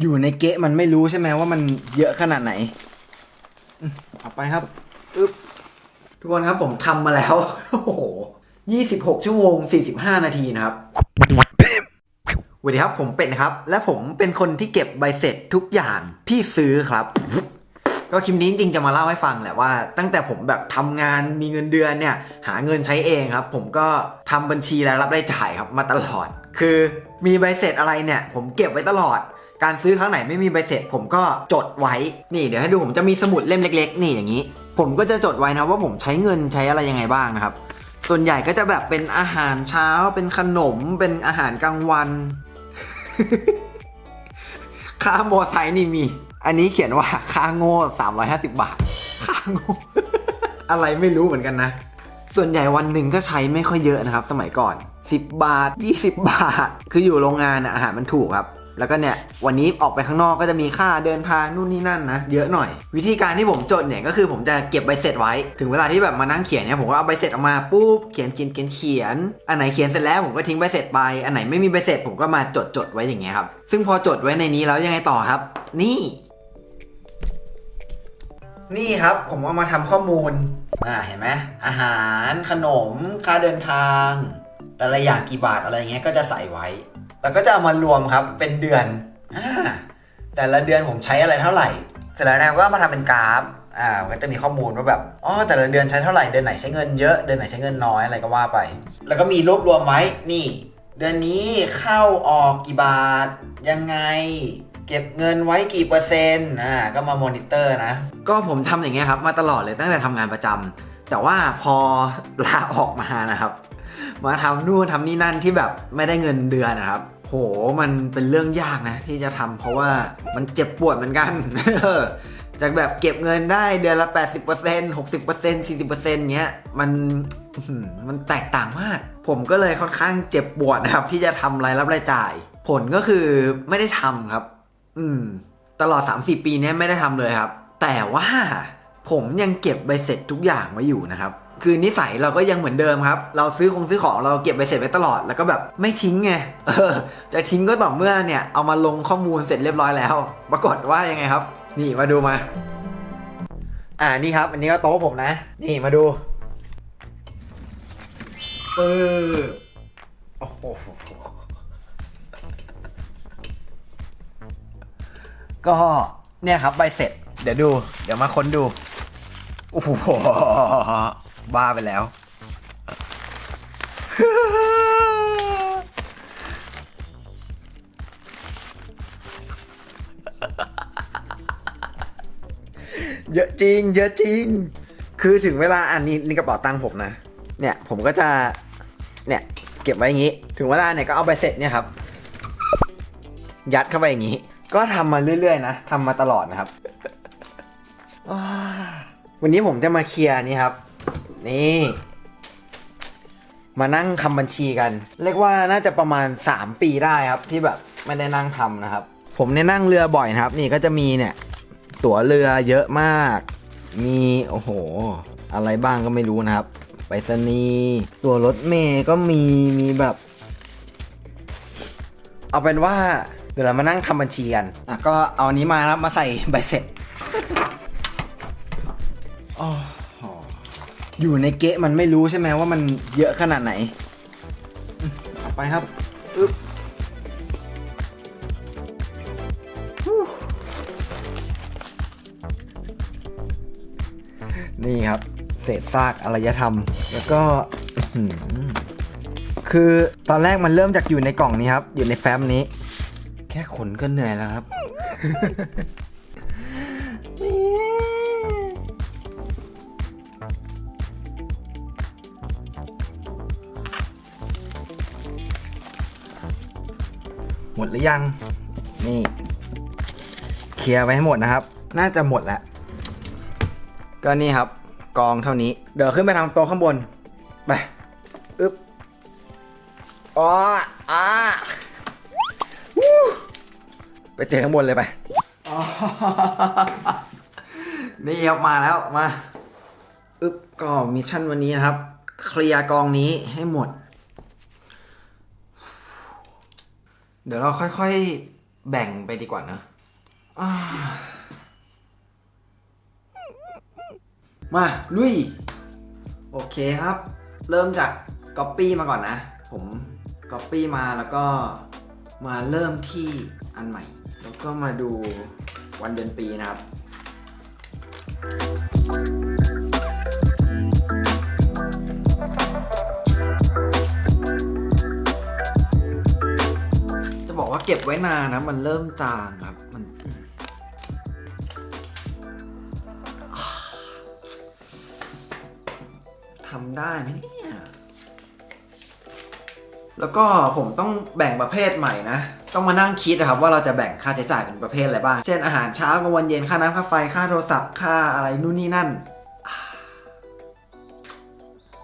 อยู่ในเกะมันไม่รู้ใช่ไหมว่ามันเยอะขนาดไหนเอาไปครับอึ๊บทุกคนครับผมทำมาแล้ว โอ้โหยี่สิบหกชั่วโมงสี่สิบห้านาทีนะครับสวัสดีครับผมเป็ดครับ และผมเป็นคนที่เก็บใบเสร็จทุกอย่างที่ซื้อครับ ก็คลิปนี้จริงจะมาเล่าให้ฟังแหละว่า ตั้งแต่ผมแบบทำงานมีเงินเดือนเนี่ย หาเงินใช้เองครับ ผมก็ทำบัญชีรายรับรายจ่ายครับมาตลอด คือมีใบเสร็จอะไรเนี่ย ผมเก็บไว้ตลอด การซื้อครั้งไหนไม่มีใบเสร็จ ผมก็จดไว้ นี่เดี๋ยวให้ดูผมจะมีสมุดเล่มเล็ก ๆ นี่อย่างนี้ ผมก็จะจดไว้นะว่าผมใช้เงินใช้อะไรยังไงบ้างนะครับ ส่วนใหญ่ก็จะแบบเป็นอาหารเช้า เป็นขนม เป็นอาหารกลางวัน ค่ามอไซค์นี่มี อันนี้เขียนว่าค่าโง่350 บาท ค่าโง่ อะไรไม่รู้เหมือนกันนะ ส่วนใหญ่วันหนึ่งก็ใช้ไม่ค่อยเยอะนะครับ สมัยก่อน 10 บาท 20 บาท คืออยู่โรงงานน่ะอาหารมันถูกครับ แล้วก็เนี่ยวันนี้ออกไปข้างนอกก็จะมีค่าเดินทางนู่นนี่นั่นนะเยอะหน่อย วิธีการที่ผมจดเนี่ยก็คือผมจะเก็บใบเสร็จไว้ ถึงเวลาที่แบบมานั่งเขียนเนี่ยผมก็เอาใบเสร็จออกมาปุ๊บเขียนเขียนเขียนเขียนอันไหนเขียนเสร็จแล้วผมก็ทิ้งใบเสร็จไป อันไหนไม่มีใบเสร็จผมก็มาจดจดไว้อย่างเงี้ยครับซึ่งพอจดไว้ในนี้แล้วยังไงต่อครับ นี่ นี่ครับผมเอามาทำข้อมูลอ่าเห็นไหมอาหารขนม ค่าเดินทาง แต่ละอย่างกี่บาทอะไรเงี้ยก็จะใส่ไว้ แล้วก็จะเอามารวมครับเป็นเดือนอแต่ละเดือนผมใช้อะไรเท่าไหร่เสร็จแล้วนะก็มาทำเป็นกราฟอ่าก็จะมีข้อมูลว่าแบบอ๋อแต่ละเดือนใช้เท่าไหร่เดือนไหนใช้เงินเยอะเดือนไหนใช้เงินน้อยอะไรก็ว่าไป แล้วก็มีรวบรวมไว้นี่ เดือนนี้เข้าออกกี่บาทยังไงเก็บเงินไว้กี่เปอร์เซ็นต์อ่าก็มามอนิเตอร์นะ ก็ผมทำอย่างเงี้ยครับมาตลอดเลยตั้งแต่ทำงานประจำแต่ว่าพอลาออกมานะครับ มาทำนู่นทำนี่นั่นที่แบบไม่ได้เงินเดือนนะครับ โหมันเป็นเรื่องยากนะ ที่จะทำเพราะว่ามันเจ็บปวดเหมือนกันจากแบบเก็บเงินได้เดือนละ 80% 60% 40%เงี้ยมันมันแตกต่างมาก ผมก็เลยค่อนข้างเจ็บปวดนะครับ ที่จะทำรายรับรายจ่าย ผลก็คือไม่ได้ทำครับ อืม ตลอด 3-4 ปีนี้ไม่ได้ทำเลยครับ แต่ว่าผมยังเก็บใบเสร็จทุกอย่างไว้อยู่นะครับ คือนิสัยเราก็ยังเหมือนเดิมครับ เราซื้อของซื้อของเราเก็บใบเสร็จไว้ตลอด แล้วก็แบบไม่ทิ้งไงเออจะทิ้งก็ต่อเมื่อเนี่ยเอามาลงข้อมูลเสร็จเรียบร้อยแล้ว ปรากฏว่ายังไงครับ นี่มาดูมา อ่านี่ครับ อันนี้ก็โต๊ะผมนะ นี่มาดูเออโอ้โหก็เนี่ยครับใบเสร็จ เดี๋ยวดู เดี๋ยวมาค้นดู โอ้โห บ้าไปแล้ว เยอะจริง เยอะจริง คือถึงเวลาอันนี้นี่กระเป๋าตังค์ผมนะ เนี่ยผมก็จะ เนี่ย เก็บไว้อย่างนี้ ถึงเวลาเนี่ยก็เอาใบเสร็จเนี่ยครับ ยัดเข้าไปอย่างนี้ ก็ทำมาเรื่อยๆนะทำมาตลอดนะครับ วันนี้ผมจะมาเคลียร์นี่ครับ นี่ มานั่งทำบัญชีกัน เรียกว่าน่าจะประมาณ 3 ปีได้ครับ ที่แบบไม่ได้นั่งทำนะครับ ผมเนี่ยนั่งเรือบ่อยนะครับ นี่ก็จะมีเนี่ย ตั๋วเรือเยอะมาก มีโอ้โห อะไรบ้างก็ไม่รู้นะครับไปรษณีย์ตั๋วรถเมย์ก็มีมีแบบ เอาเป็นว่าเดี๋ยวเรามานั่งทำบัญชีกันอะก็เอาอันนี้มาแล้วมาใส่ใบเสร็จอ้อ อยู่ในเกะมันไม่รู้ใช่ไหมว่ามันเยอะขนาดไหนเอาไปครับอึ๊บนี่ครับ เศษซากอารยธรรม แล้วก็คือตอนแรกมันเริ่มจากอยู่ในกล่องนี้ครับ อยู่ในแฟ้มนี้ แค่ขนก็เหนื่อยแล้วครับ หมดหรือยัง นี่เคลียร์ไว้ให้หมดนะครับ น่าจะหมดแล้ว ก็นี่ครับ กองเท่านี้ เดี๋ยวขึ้นไปทำโต๊ะข้างบน ไป อึ๊บอ๋ออ่าไปเจอข้างบนเลยไป นี่ครับมาแล้ว มา อึ๊บก็มิชชั่นวันนี้นะครับ เคลียร์กองนี้ให้หมด เดี๋ยวเราค่อยๆ แบ่งไปดีกว่านะามาลุย โอเคครับ เริ่มจาก Copy มาก่อนนะ ผม Copy มาแล้วก็มาเริ่มที่อันใหม่ แล้วก็มาดูวันเดือนปีนะครับ เก็บไว้นานนะ มันเริ่มจางครับ มัน ทำได้ไหมเนี่ย แล้วก็ผมต้องแบ่งประเภทใหม่นะ ต้องมานั่งคิดนะครับ ว่าเราจะแบ่งค่าใช้จ่ายเป็นประเภทอะไรบ้าง เช่นอาหารเช้ากลางวันเย็น ค่าน้ำค่าไฟ ค่าโทรศัพท์ ค่าอะไรนู่นนี่นั่น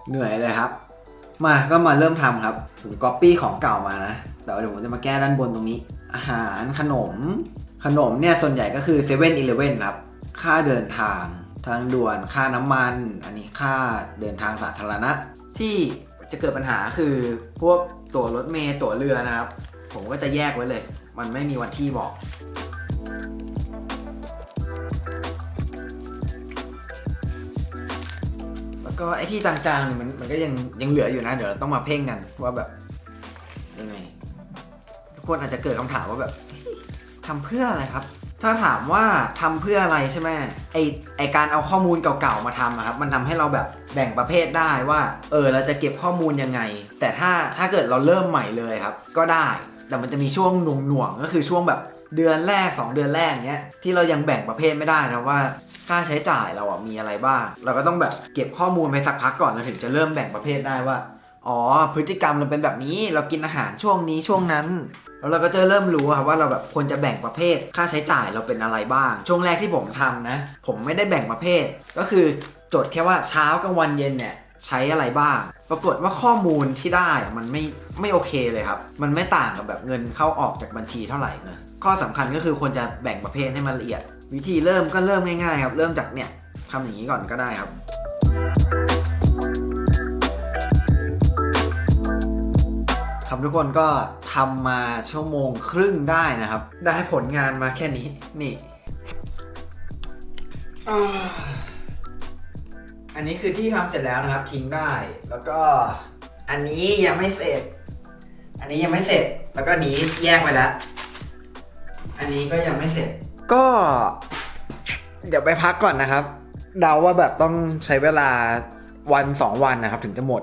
เหนื่อยเลยครับ มา ก็มาเริ่มทำครับ ผมก๊อปปี้ของเก่ามานะ แต่เดี๋ยวผมจะมาแก้ด้านบนตรงนี้ อาหารขนม ขนมเนี่ยส่วนใหญ่ก็คือ7 e เ e ่ e อครับ ค่าเดินทาง ทางด่วน ค่าน้ำมัน อันนี้ค่าเดินทางสาธารณะ ที่จะเกิดปัญหาคือพวกตั๋วรถเมล์ตั๋วเรือนะครับ ผมก็จะแยกไว้เลย มันไม่มีวันที่บอกแล้วก็ไอ้ที่จางๆเนี่ยมันมันก็ยังยังเหลืออยู่นะ เดี๋ยวเราต้องมาเพ่งกันว่าแบบยังไง คนอาจจะเกิดคำถามว่าแบบเฮ้ยทำเพื่ออะไรครับ ถ้าถามว่าทำเพื่ออะไรใช่ไหมไอไอการเอาข้อมูลเก่าๆมาทำอะครับมันทำให้เราแบบแบ่งประเภทได้ว่า เออเราจะเก็บข้อมูลยังไง แต่ถ้าถ้าเกิดเราเริ่มใหม่เลยครับ ก็ได้แต่มันจะมีช่วงหน่วงๆก็คือช่วงแบบเดือนแรก 2 เดือนแรกเนี้ยที่เรายังแบ่งประเภทไม่ได้นะว่าค่าใช้จ่ายเราอะมีอะไรบ้าง เราก็ต้องแบบเก็บข้อมูลไปสักพักก่อนเราถึงจะเริ่มแบ่งประเภทได้ว่า อ๋อ พฤติกรรมเราเป็นแบบนี้ เรากินอาหารช่วงนี้ช่วงนั้นแล้วเราก็จะเริ่มรู้ครับว่าเราแบบควรจะแบ่งประเภท ค่าใช้จ่ายเราเป็นอะไรบ้าง ช่วงแรกที่ผมทำนะ ผมไม่ได้แบ่งประเภท ก็คือจดแค่ว่าเช้ากลางวันเย็นเนี่ยใช้อะไรบ้าง ปรากฏว่าข้อมูลที่ได้มันไม่ไม่โอเคเลยครับ มันไม่ต่างกับแบบเงินเข้าออกจากบัญชีเท่าไหร่นะข้อสำคัญก็คือควรจะแบ่งประเภทให้มันละเอียด วิธีเริ่มก็เริ่มง่ายๆครับ เริ่มจากเนี่ยทำอย่างนี้ก่อนก็ได้ครับ ครับทุกคนก็ทำมาชั่วโมงครึ่งได้นะครับ ได้ผลงานมาแค่นี้นี่อันนี้คือที่ทำเสร็จแล้วนะครับทิ้งได้ แล้วก็อันนี้ยังไม่เสร็จ อันนี้ยังไม่เสร็จ แล้วก็นี้แยกไปแล้ว อันนี้ก็ยังไม่เสร็จ ก็ เดี๋ยวไปพักก่อนนะครับ เดาว่าแบบต้องใช้เวลาวันสองวันนะครับ ถึงจะหมด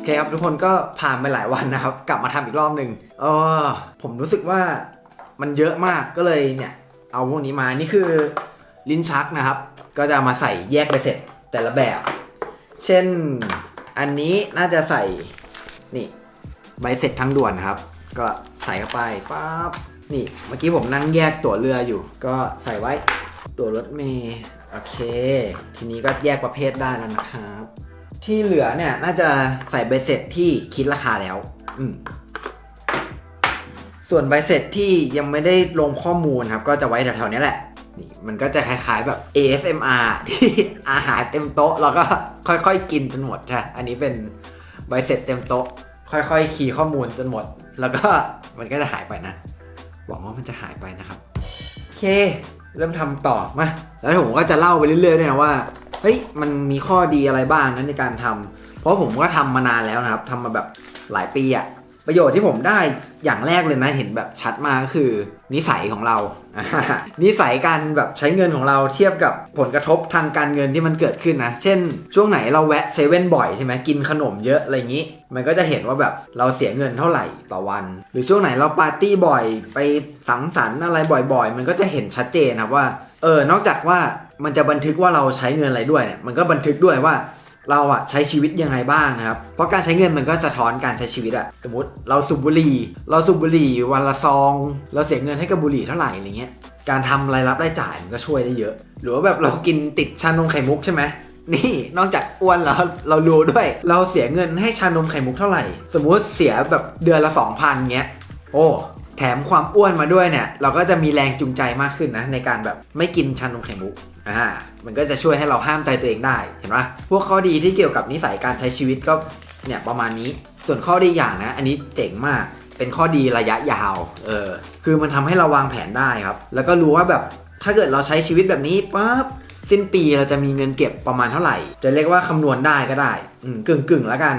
อเคครับทุกคนก็ผ่านไปหลายวันนะครับ กลับมาทำอีกรอบหนึ่งเออผมรู้สึกว่ามันเยอะมากก็เลยเนี่ย เอาพวกนี้มานี่คือลิ้นชักนะครับ ก็จะมาใส่แยกไปเสร็จแต่ละแบบ เช่นอันนี้น่าจะใส่นี่ใบเสร็จทางด่วนนะครับ ก็ใส่เข้าไปปั๊บนี่เมื่อกี้ผมนั่งแยกตั๋วเรืออยู่ ก็ใส่ไว้ตั๋วรถเมล์โอเค ทีนี้ก็แยกประเภทได้แล้วนะครับ ที่เหลือเนี่ยน่าจะใส่ใบเสร็จที่คิดราคาแล้ว อืมส่วนใบเสร็จที่ยังไม่ได้ลงข้อมูลครับ ก็จะไว้แถวๆนี้แหละนี่มันก็จะคล้ายๆแบบ ASMR ที่อาหารเต็มโต๊ะเราก็ค่อยๆกินจนหมดใช่อันนี้เป็นใบเสร็จเต็มโต๊ะ ค่อยๆ คีย์ข้อมูลจนหมด แล้วก็มันก็จะหายไปนะ หวังว่ามันจะหายไปนะครับ โอเค เริ่มทำต่อมาแล้วผมก็จะเล่าไปเรื่อยๆด้วยนะว่า เฮ้ยมันมีข้อดีอะไรบ้างนั้นในการทำเพราะผมก็ทำมานานแล้วนะครับทำมาแบบหลายปีอะประโยชน์ที่ผมได้อย่างแรกเลยนะเห็นแบบชัดมากก็คือ นิสัยของเรา นิสัยการแบบใช้เงินของเราเทียบกับผลกระทบทางการเงินที่มันเกิดขึ้นนะ เช่น ช่วงไหนเราแวะเซเว่นบ่อยใช่ไหมกินขนมเยอะอะไรอย่างนี้ มันก็จะเห็นว่าแบบเราเสียเงินเท่าไหร่ต่อวัน หรือช่วงไหนเราปาร์ตี้บ่อยไปสังสรรค์อะไรบ่อย ๆ มันก็จะเห็นชัดเจนครับว่า เออนอกจากว่ามันจะบันทึกว่าเราใช้เงินอะไรด้วยเนี่ยมันก็บันทึกด้วยว่าเราอะใช้ชีวิตยังไงบ้างนะครับ เพราะการใช้เงินมันก็สะท้อนการใช้ชีวิตอะสมมติเราสูบบุหรี่ เราสูบบุหรี่วันละซอง เราเสียเงินให้กับบุหรี่เท่าไหร่อะไรเงี้ย การทำรายรับรายจ่ายมันก็ช่วยได้เยอะ หรือว่าแบบเรากินติดชานมไข่มุกใช่ไหมนี่นอกจากอ้วนแล้วเรารู้ด้วย เราเสียเงินให้ชานมไข่มุกเท่าไหร่ สมมุติเสียแบบเดือนละ2,000เงี้ย โอ้ แถมความอ้วนมาด้วยเนี่ย เราก็จะมีแรงจูงใจมากขึ้นนะ ในการแบบไม่กินชานมไข่มุกอ่ามันก็จะช่วยให้เราห้ามใจตัวเองได้เห็นปะพวกข้อดีที่เกี่ยวกับนิสัยการใช้ชีวิตก็เนี่ยประมาณนี้ ส่วนข้อดีอย่างนะ อันนี้เจ๋งมากเป็นข้อดีระยะยาวเออคือมันทำให้เราวางแผนได้ครับ แล้วก็รู้ว่าแบบถ้าเกิดเราใช้ชีวิตแบบนี้ปั๊บสิ้นปีเราจะมีเงินเก็บประมาณเท่าไหร่ จะเรียกว่าคำนวณได้ก็ได้อืมกึ่งกึ่งแล้วกัน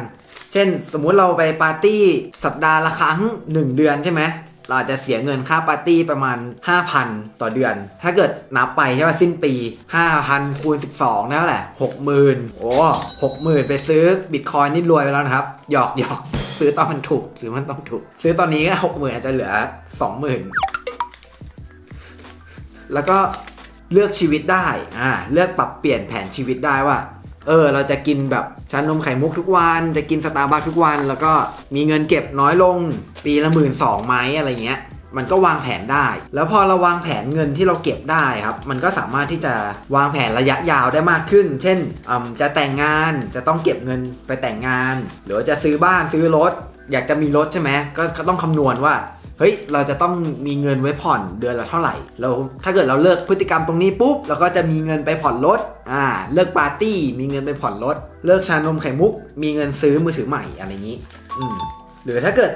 เช่น สมมุติเราไปปาร์ตี้สัปดาห์ละครั้ง 1 เดือนใช่ไหม เราอาจจะเสียเงินค่าปาร์ตี้ประมาณ 5,000 ต่อเดือน ถ้าเกิดนับไปใช่ป่ะสิ้นปี 5,000 คูณ 12นั่นแหละ 60,000 โอ้60,000 ไปซื้อบิตคอยนี่รวยไปแล้วนะครับ หยอกหยอกซื้อตอนมันถูกหรือมันต้องถูก ซื้อตอนนี้ก็60,000 อาจจะเหลือ 20,000 แล้วก็เลือกชีวิตได้อ่าเลือกปรับเปลี่ยนแผนชีวิตได้ว่า เออเราจะกินแบบชานมไข่มุกทุกวัน จะกินสตาร์บัคทุกวัน แล้วก็มีเงินเก็บน้อยลงปีละหมื่นสองไหมอะไรเงี้ยมันก็วางแผนได้ แล้วพอเราวางแผนเงินที่เราเก็บได้ครับ มันก็สามารถที่จะวางแผนระยะยาวได้มากขึ้น เช่น จะแต่งงาน จะต้องเก็บเงินไปแต่งงาน หรือจะซื้อบ้านซื้อรถ อยากจะมีรถใช่ไหมกก็ต้องคำนวณว่า เฮ้ยเราจะต้องมีเงินไว้ผ่อนเดือนละเท่าไหร่เราถ้าเกิดเราเลิกพฤติกรรมตรงนี้ปุ๊บเราก็จะมีเงินไปผ่อนรถอ่าเลิกปาร์ตี้มีเงินไปผ่อนรถเลิกชานมไข่มุก มีเงินซื้อมือถือใหม่อะไรอย่างนี้อืมหรือถ้าเกิด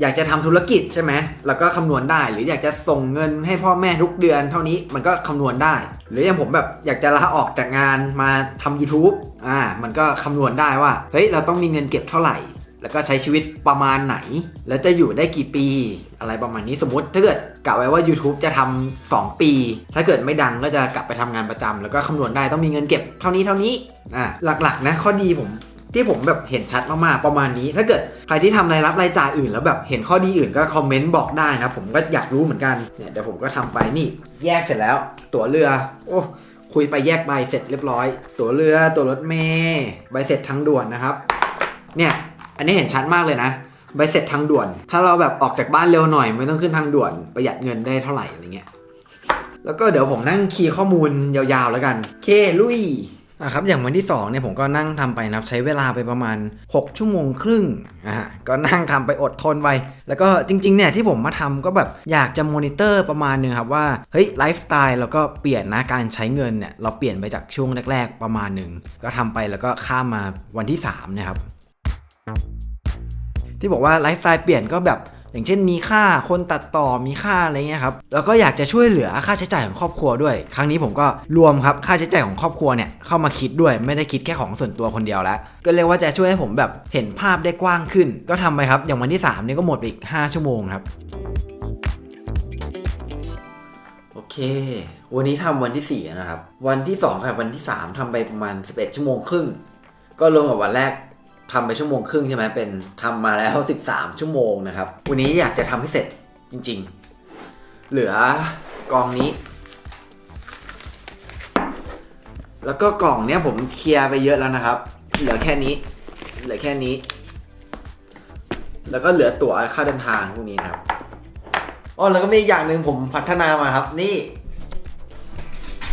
อยากจะทำธุรกิจใช่ไหมแล้วก็คำนวณได้ หรืออยากจะส่งเงินให้พ่อแม่ทุกเดือนเท่านี้มันก็คำนวณได้ หรืออย่างผมแบบอยากจะลาออกจากงานมาทำ YouTube อ่า มันก็คำนวณได้ว่า เฮ้ย เราต้องมีเงินเก็บเท่าไหร่ แล้วก็ใช้ชีวิตประมาณไหน แล้วจะอยู่ได้กี่ปี อะไรประมาณนี้สมมติถ้าเกิดกะไว้ว่า YouTube จะทำ2ปี ถ้าเกิดไม่ดังก็จะกลับไปทำงานประจำแล้วก็คำนวณได้ต้องมีเงินเก็บเท่านี้เท่านี้อ่าหลักๆ นะข้อดีผมที่ผมแบบเห็นชัดมากๆ ประมาณนี้ ถ้าเกิดใครที่ทำรายรับรายจ่ายอื่น แล้วแบบเห็นข้อดีอื่นก็คอมเมนต์บอกได้นะผมก็อยากรู้เหมือนกันเนี่ยเดี๋ยวผมก็ทำไปนี่ แยกเสร็จแล้ว ตั๋วเรือ โอ้คุยไปแยกใบเสร็จเรียบร้อย ตั๋วเรือตั๋วรถเมล์ใบเสร็จทางด่วนนะครับ เนี่ย อันนี้เห็นชัดมากเลยนะ ใบเสร็จทางด่วน ถ้าเราแบบออกจากบ้านเร็วหน่อย ไม่ต้องขึ้นทางด่วน ประหยัดเงินได้เท่าไหร่อะไรเงี้ย แล้วก็เดี๋ยวผมนั่งคีย์ข้อมูลยาวๆแล้วกันเคลุยอะครับอย่างวันที่2เนี่ยผมก็นั่งทำไปนะครับใช้เวลาไปประมาณ 6 ชั่วโมงครึ่งอะก็นั่งทำไปอดทนไปแล้วก็จริงๆเนี่ยที่ผมมาทำก็แบบอยากจะมอนิเตอร์ประมาณนึงครับว่าเฮ้ยไลฟ์สไตล์เราก็เปลี่ยนนะการใช้เงินเนี่ยเราเปลี่ยนไปจากช่วงแรก ๆ ประมาณหนึ่งก็ทำไปแล้วก็ข้ามมาวันที่3นะครับ ที่บอกว่าไลฟ์สไตล์เปลี่ยนก็แบบอย่างเช่นมีค่าคนตัดต่อมีค่าอะไรเงี้ยครับแล้วก็อยากจะช่วยเหลือค่าใช้จ่ายของครอบครัวด้วย ครั้งนี้ผมก็รวมครับค่าใช้จ่ายของครอบครัวเนี่ยเข้ามาคิดด้วยไม่ได้คิดแค่ของส่วนตัวคนเดียวแล้ว ก็เรียกว่าจะช่วยให้ผมแบบเห็นภาพได้กว้างขึ้น ก็ทำไปครับ อย่างวันที่3เนี่ยก็หมดไปอีก 5 ชั่วโมงครับโอเค วันนี้ทำวันที่4นะครับวันที่2กับวันที่ 3ทำไปประมาณ 11 ชั่วโมงครึ่งก็รวมกับวันแรก ทำไปชั่วโมงครึ่งใช่ไหมเป็นทำมาแล้ว 13 ชั่วโมงนะครับ วันนี้อยากจะทำให้เสร็จจริง ๆ เหลือกองนี้ แล้วก็กล่องเนี้ยผมเคลียร์ไปเยอะแล้วนะครับ เหลือแค่นี้ เหลือแค่นี้ แล้วก็เหลือตั๋วค่าเดินทางพวกนี้นะครับอ๋อแล้วก็มีอีกอย่างหนึ่งผมพัฒนามาครับ นี่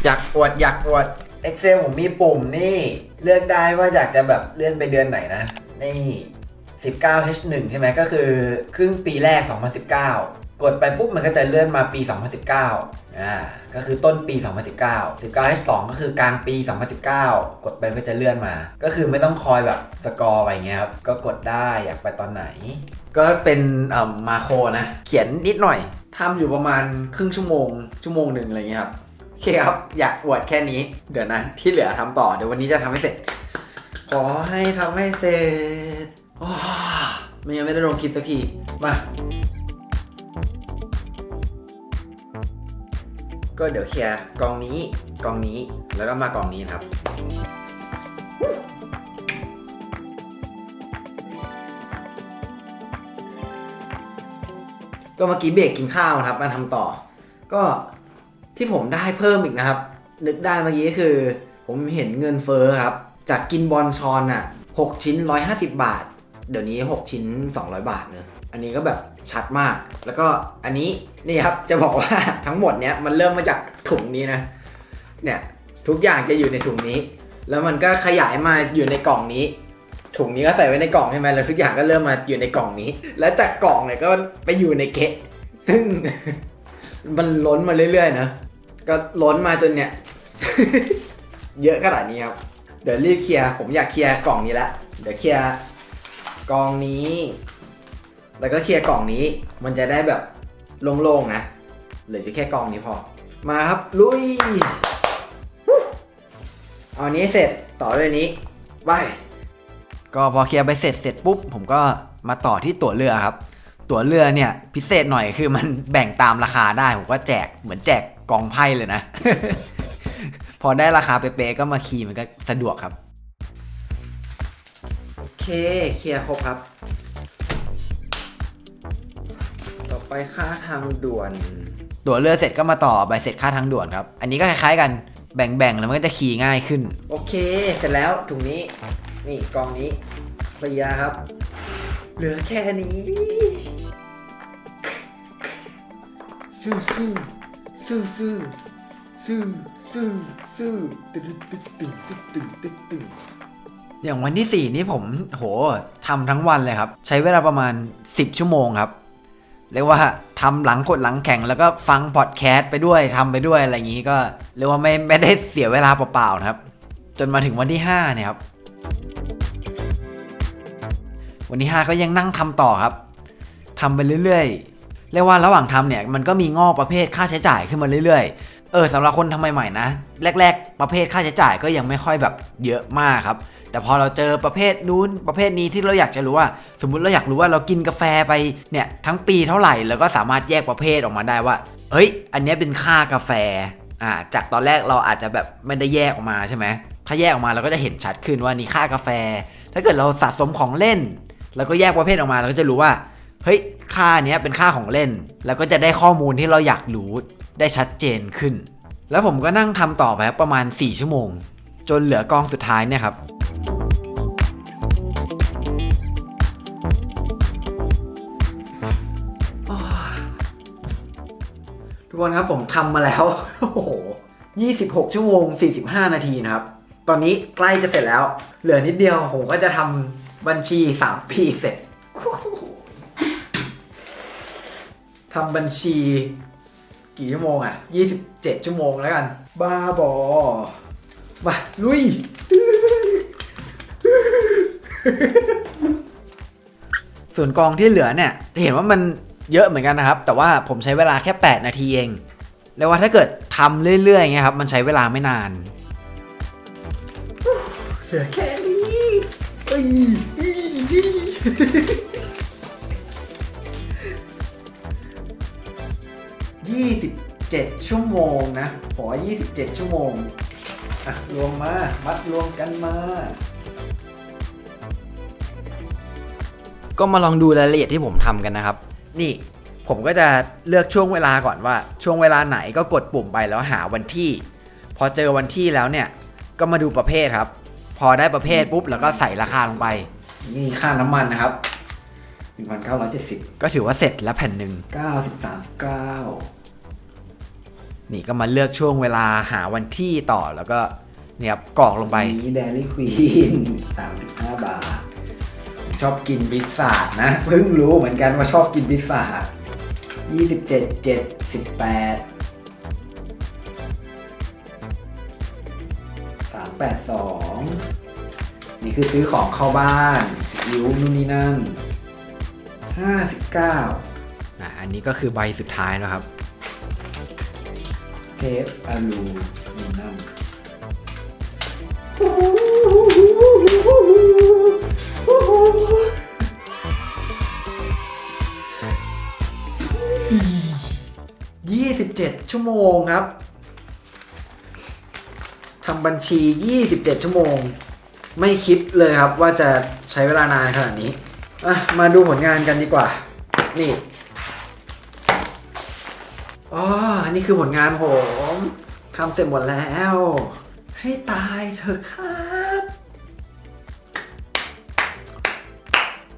อยากอวดอยากอวด Excel ผมมีปุ่มนี่ เลือกได้ว่าอยากจะแบบเลื่อนไปเดือนไหนนะ นี่ 19H1 ใช่ไหมก็คือครึ่งปีแรก 2019 กดไปปุ๊บมันก็จะเลื่อนมาปี 2019 อ่า ก็คือต้นปี 2019 19H2 ก็คือกลางปี 2019 กดไปก็จะเลื่อนมา ก็คือไม่ต้องคอยแบบสกอร์ไปเงี้ยครับ ก็กดได้อยากไปตอนไหน ก็เป็นเอ่อมาโครนะ เขียนนิดหน่อยทำอยู่ประมาณครึ่งชั่วโมง ชั่วโมงหนึ่งอะไรเงี้ยครับ เคครับ อยากอวดแค่นี้ เดี๋ยวนะ ที่เหลือทำต่อ เดี๋ยววันนี้จะทำให้เสร็จ ขอให้ทำให้เสร็จว้ามันยังไม่ได้ลงคลิปสักที มา ก็เดี๋ยวเคลียร์กองนี้ กองนี้ แล้วก็มากองนี้นะครับก็เมื่อกี้เบรกกินข้าวนะครับมาทำต่อ ก็ ที่ผมได้เพิ่มอีกนะครับ นึกได้เมื่อกี้คือ ผมเห็นเงินเฟ้อครับ จากกินบอลชอนอะ6ชิ้น 150 บาท เดี๋ยวนี้ 6 ชิ้น 200 บาทเนอะอันนี้ก็แบบชัดมาก แล้วก็อันนี้นี่ครับจะบอกว่าทั้งหมดเนี้ยมันเริ่มมาจากถุงนี้นะเนี่ยทุกอย่างจะอยู่ในถุงนี้ แล้วมันก็ขยายมาอยู่ในกล่องนี้ ถุงนี้ก็ใส่ไว้ในกล่องใช่ไหมแล้วทุกอย่างก็เริ่มมาอยู่ในกล่องนี้ แล้วจากกล่องเนี่ยก็ไปอยู่ในเกะซึ่ง มันล้นมาเรื่อยๆนะ ก็ล้นมาจนเนี่ย เยอะขนาดนี้ครับ เดี๋ยวรีบเคลียร์ ผมอยากเคลียร์กล่องนี้แล้วเดี๋ยวเคลียร์กองนี้ แล้วก็เคลียร์กล่องนี้ มันจะได้แบบโล่งๆนะ เหลือจะแค่กล่องนี้พอ มาครับลุย เอาอันนี้เสร็จต่อด้วยนนี้ไปก็พอเคลียร์ไปเสร็จเสร็จปุ๊บ ผมก็มาต่อที่ตั๋วเรือครับ ตั๋วเรือเนี่ยพิเศษหน่อยคือมันแบ่งตามราคาได้ ผมก็แจกเหมือนแจก กองไพ่เลยนะ พอได้ราคาเป๊ะๆก็มาคีย์มันก็สะดวกครับ โอเคเคลียร์ครบครับ ต่อไปค่าทางด่วน ตั๋วเรือเสร็จก็มาต่อใบเสร็จค่าทางด่วนครับ อันนี้ก็คล้ายๆกันแบ่งๆ แล้วมันก็จะขี่ง่ายขึ้น โอเค เสร็จแล้วถุงนี้ นี่กองนี้เคลียร์ครับ เหลือแค่นี้ซื่อ ซื่อซื่อซื่อซื่อซื่อตึ๊ดตึ๊ดตึ๊ดตึ๊ดตึ๊ดตึ๊ดตึ๊ดอย่างวันที่ 4 นี่ผมโหทำทั้งวันเลยครับ ใช้เวลาประมาณ 10 ชั่วโมงครับ เรียกว่าทำหลังกดหลังแข่งแล้วก็ฟังพอดแคสต์ไปด้วยทำไปด้วยอะไรอย่างนี้ก็เรียกว่าไม่ไม่ได้เสียเวลาเปล่าๆนะครับ จนมาถึงวันที่ 5 เนี่ยครับ วันที่ 5 ก็ยังนั่งทำต่อครับทำไปเรื่อยๆ เรียกว่าระหว่างทำเนี่ยมันก็มีงอกประเภทค่าใช้จ่ายขึ้นมาเรื่อยๆ เออสำหรับคนทำใหม่ๆนะ แรก ๆ ประเภทค่าใช้จ่ายก็ยังไม่ค่อยแบบเยอะมากครับ แต่พอเราเจอประเภทนู้นประเภทนี้ที่เราอยากจะรู้ว่า สมมุติเราอยากรู้ว่าเรากินกาแฟไปเนี่ยทั้งปีเท่าไหร่แล้วก็สามารถแยกประเภทออกมาได้ว่าเฮ้ย อันนี้เป็นค่ากาแฟอ่าจากตอนแรกเราอาจจะแบบไม่ได้แยกออกมาใช่ไหมถ้าแยกออกมาเราก็จะเห็นชัดขึ้นว่านี่ค่ากาแฟ ถ้าเกิดเราสะสมของเล่นเราก็แยกประเภทออกมาเราก็จะรู้ว่า เฮ้ยค่าเนี้ยเป็นค่าของเล่น แล้วก็จะได้ข้อมูลที่เราอยากรู้ได้ชัดเจนขึ้น แล้วผมก็นั่งทำต่อไปประมาณ 4 ชั่วโมง จนเหลือกองสุดท้ายเนี่ยครับทุกคนครับผมทำมาแล้ว โอ้โห 26 ชั่วโมง 45 นาทีนะครับ ตอนนี้ใกล้จะเสร็จแล้ว เหลือนิดเดียวผมก็จะทำบัญชี 3 ปีเสร็จ ทำบัญชี กี่ชั่วโมงอะ 27 ชั่วโมงแล้วกัน บ้าบอมาลุย ส่วนกองที่เหลือเนี่ยจะเห็นว่ามันเยอะเหมือนกันนะครับ แต่ว่าผมใช้เวลาแค่ 8 นาทีเองเรียกว่าถ้าเกิดทำเรื่อยๆอย่างเงี้ยครับ มันใช้เวลาไม่นานเหลือแค่นี้ เอ้ยยี่สิบเจ็ดชั่วโมงนะ ขอยี่สิบเจ็ดชั่วโมง อะ รวมมา มัดรวมกันมา ก็มาลองดูรายละเอียดที่ผมทำกันนะครับ นี่ผมก็จะเลือกช่วงเวลาก่อนว่า ช่วงเวลาไหนก็กดปุ่มไปแล้วหาวันที่ พอเจอวันที่แล้วเนี่ย ก็มาดูประเภทครับ พอได้ประเภทปุ๊บแล้วก็ใส่ราคาลงไป นี่ค่าน้ำมันนะครับ1,970 ก็ถือว่าเสร็จแล้วแผ่นหนึ่ง939 นี่ก็มาเลือกช่วงเวลาหาวันที่ต่อแล้วก็เนี่ยครับกรอกลงไป นี่เดลี่ควีน35บาท ชอบกินพิซซ่านะ เพิ่งรู้เหมือนกันว่าชอบกินพิซซ่า27 7 18 382นี่คือซื้อของเข้าบ้านซีอิ๊วนู่นนี่นั่น59อะอันนี้ก็คือใบสุดท้ายแล้วครับ เทปอลูมิเนียมยี่สิบเจ็ดชั่วโมงครับทำบัญชี 27 ชั่วโมง ไม่คิดเลยครับว่าจะใช้เวลานานขนาดนี้อะมาดูผลงานกันดีกว่า นี่ อ๋อนนี้คือผลงานผมทำเสร็จหมดแล้ว ให้ตายเถอะครับ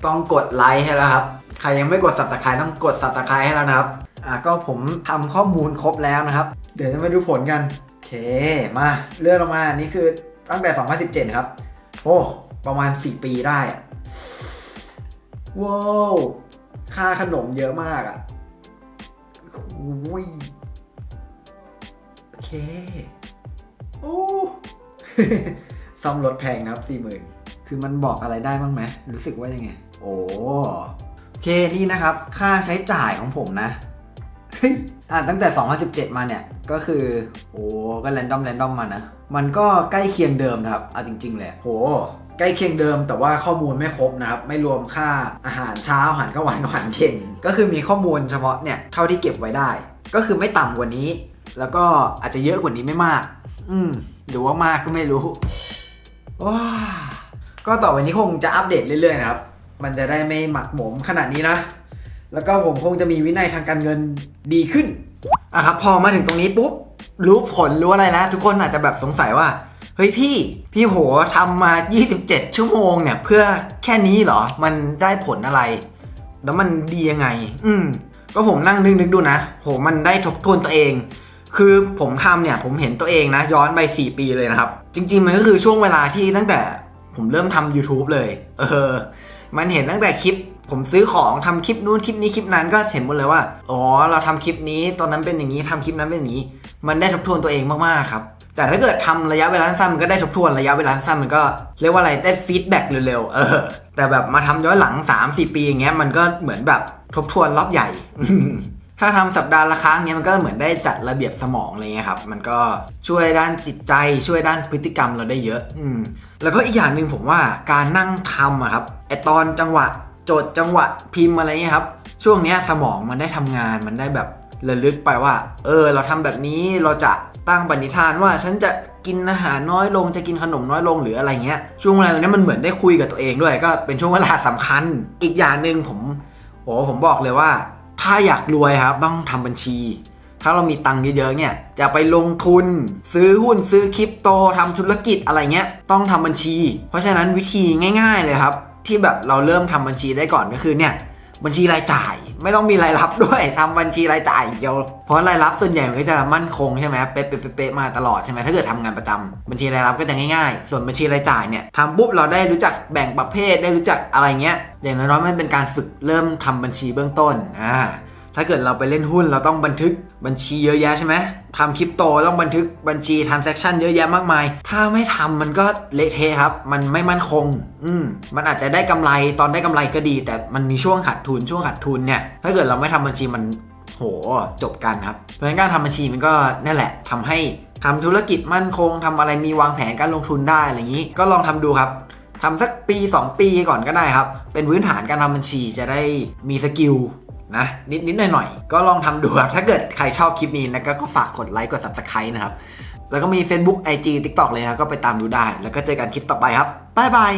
ต้องกดไลค์ให้แล้วครับ ใครยังไม่กด subscribe ต้องกด subscribe ให้แล้วนะครับ อะก็ผมทำข้อมูลครบแล้วนะครับ เดี๋ยวจะมาดูผลกัน โอเค มาเลื่อนลงมา นี่คือตั้งแต่ 2017 ครับ โอ้ ประมาณ 4 ปีได้อะว้าว ค่าขนมเยอะมากอะ อ้ยโอเค โอ้ซ่อมรถแพงนะครับ40,000คือมันบอกอะไรได้บ้างไหมรู้สึกว่ายังไง โอ้โอเคนี่นะครับ ค่าใช้จ่ายของผมนะเฮ้ยอ่านตั้งแต่ 2017 มาเนี่ย ก็คือ โอ้ก็แรนดอมแรนดอมมานะ มันก็ใกล้เคียงเดิมนะครับ เอาจริงๆเลยโห ใกล้เคียงเดิมแต่ว่าข้อมูลไม่ครบนะครับ ไม่รวมค่าอาหารเช้าอาหารกลางวันอาหารเย็น ก็คือมีข้อมูลเฉพาะเนี่ยเท่าที่เก็บไว้ได้ ก็คือไม่ต่ำกว่านี้ แล้วก็อาจจะเยอะกว่านี้ไม่มาก อืมหรือว่ามากก็ไม่รู้ว้าก็ต่อไปนี้คงจะอัปเดตเรื่อยๆนะครับ มันจะได้ไม่หมักหมมขนาดนี้นะ แล้วก็ผมคงจะมีวินัยทางการเงินดีขึ้นอะครับ พอมาถึงตรงนี้ปุ๊บรู้ผลรู้อะไรแล้วทุกคนอาจจะแบบสงสัยว่า เฮ้ยพี่ พี่โหทำมา 27 ชั่วโมงเนี่ย เพื่อแค่นี้เหรอ มันได้ผลอะไร แล้วมันดียังไง อืมก็ผมนั่งนึกนึกดูนะโหมันได้ทบทวนตัวเอง คือผมทำเนี่ย ผมเห็นตัวเองนะ ย้อนไป 4 ปีเลยนะครับ จริง ๆ มันก็คือช่วงเวลาที่ตั้งแต่ผมเริ่มทำ YouTube เลย เออ มันเห็นตั้งแต่คลิป ผมซื้อของทำคลิปนู้นคลิปนี้คลิปนั้นก็เห็นหมดเลยว่า อ๋อ เราทำคลิปนี้ ตอนนั้นเป็นอย่างนี้ทำคลิปนั้นเป็นอย่างนี้ มันได้ทบทวนตัวเองมากๆครับ แต่ถ้าเกิดทำระยะเวลาสั้นมันก็ได้ทบทวนระยะเวลาสั้นมันก็เรียกว่าอะไรได้ฟีดแบ็กเร็วๆเออแต่แบบมาทำย้อนหลัง 3-4 ปีอย่างเงี้ยมันก็เหมือนแบบทบทวนรอบใหญ่ ถ้าทำสัปดาห์ละครั้งเนี้ยมันก็เหมือนได้จัดระเบียบสมองอะไรเงี้ยครับ มันก็ช่วยด้านจิตใจช่วยด้านพฤติกรรมเราได้เยอะ อืมแล้วก็อีกอย่างหนึ่งผมว่าการนั่งทำอะครับไอตอนจังหวะโจทย์จังหวะพิมพ์อะไรเงี้ยครับ ช่วงเนี้ยสมองมันได้ทำงานมันได้แบบระลึกไปว่า เออ เราทำแบบนี้เราจะ ตั้งปณิธานว่าฉันจะกินอาหารน้อยลงจะกินขนมน้อยลงหรืออะไรเงี้ยช่วงเวลาตรงนี้มันเหมือนได้คุยกับตัวเองด้วย ก็เป็นช่วงเวลาสำคัญ อีกอย่างหนึ่งผมโหผมบอกเลยว่า ถ้าอยากรวยครับต้องทำบัญชี ถ้าเรามีตังค์เยอะๆเนี่ยจะไปลงทุน ซื้อหุ้นซื้อคริปโตทำธุรกิจอะไรเงี้ยต้องทำบัญชี เพราะฉะนั้นวิธีง่าย ๆเลยครับ ที่แบบเราเริ่มทำบัญชีได้ก่อนก็คือเนี่ย บัญชีรายจ่าย ไม่ต้องมีรายรับด้วยทำบัญชีรายจ่ายเดียวเพราะรายรับส่วนใหญ่มันก็จะมั่นคงใช่ไหมเป๊ะเป๊ะมาตลอดใช่ไหมถ้าเกิดทำงานประจำบัญชีรายรับก็จะง่ายๆ ส่วนบัญชีรายจ่ายเนี่ยทำปุ๊บเราได้รู้จักแบ่งประเภทได้รู้จักอะไรเงี้ยอย่างน้อยๆมันเป็นการฝึกเริ่มทำบัญชีเบื้องต้นอ่า ถ้าเกิดเราไปเล่นหุ้นเราต้องบันทึกบัญชีเยอะแยะใช่ไหมทำคริปโตต้องบันทึกบัญชี transaction เยอะแยะมากมาย ถ้าไม่ทำมันก็เละเทะครับ มันไม่มั่นคง อืมมันอาจจะได้กำไรตอนได้กำไรก็ดี แต่มันมีช่วงขาดทุนช่วงขาดทุนเนี่ย ถ้าเกิดเราไม่ทำบัญชีมันโหจบกันครับ เพราะฉะนั้นการทำบัญชีมันก็นั่นแหละทำให้ทำธุรกิจมั่นคงทำอะไรมีวางแผนการลงทุนได้อะไรอย่างนี้ ก็ลองทำดูครับทำสักปี 2 ปีก่อนก็ได้ครับ เป็นพื้นฐานการทำบัญชีจะได้มีสกิล นะนิดนิดหน่อยหน่อยๆก็ลองทำดูครับถ้าเกิดใครชอบคลิปนี้นะก็ก็ฝากกดไลค์กด subscribe นะครับแล้วก็มี Facebook IG TikTok เลยครับก็ไปตามดูได้ แล้วก็เจอกันคลิปต่อไปครับบ๊ายบาย